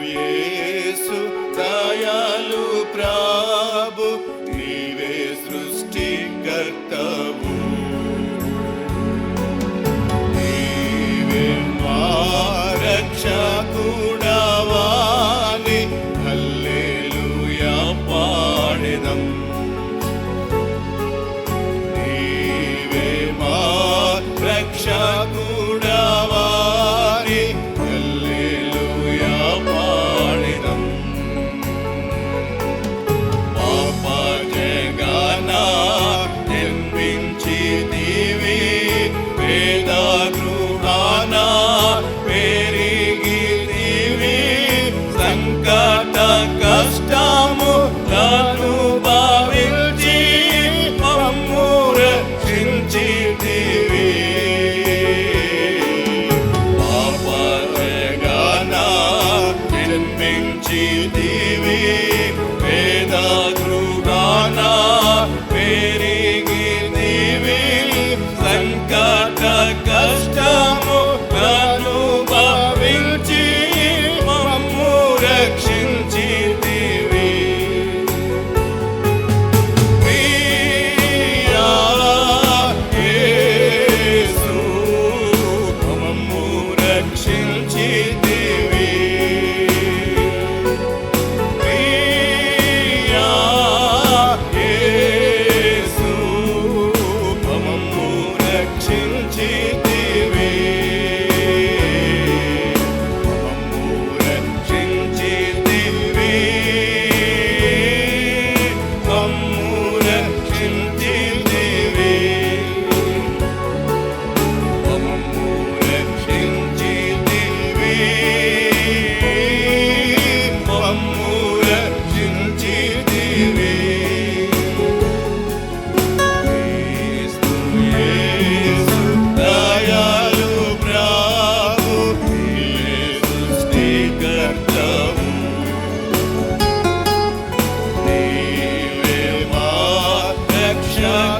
క్రీస్తు దయాలు ప్రభు నీవే సృష్టికర్తవు. జీవితివి వేద కృణాన పెరిగి నీవి సంకట కష్టము అనుభవించి మమ్ము రక్షించి మమ్ము రక్షించి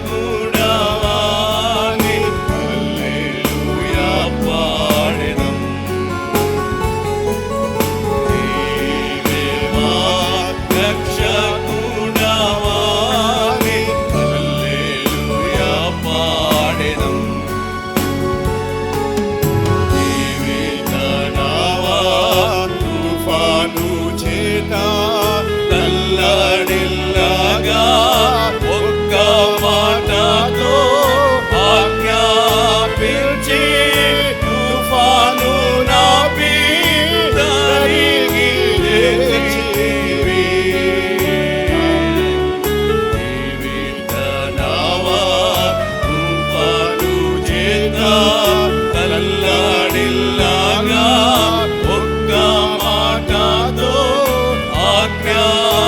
God. Oh.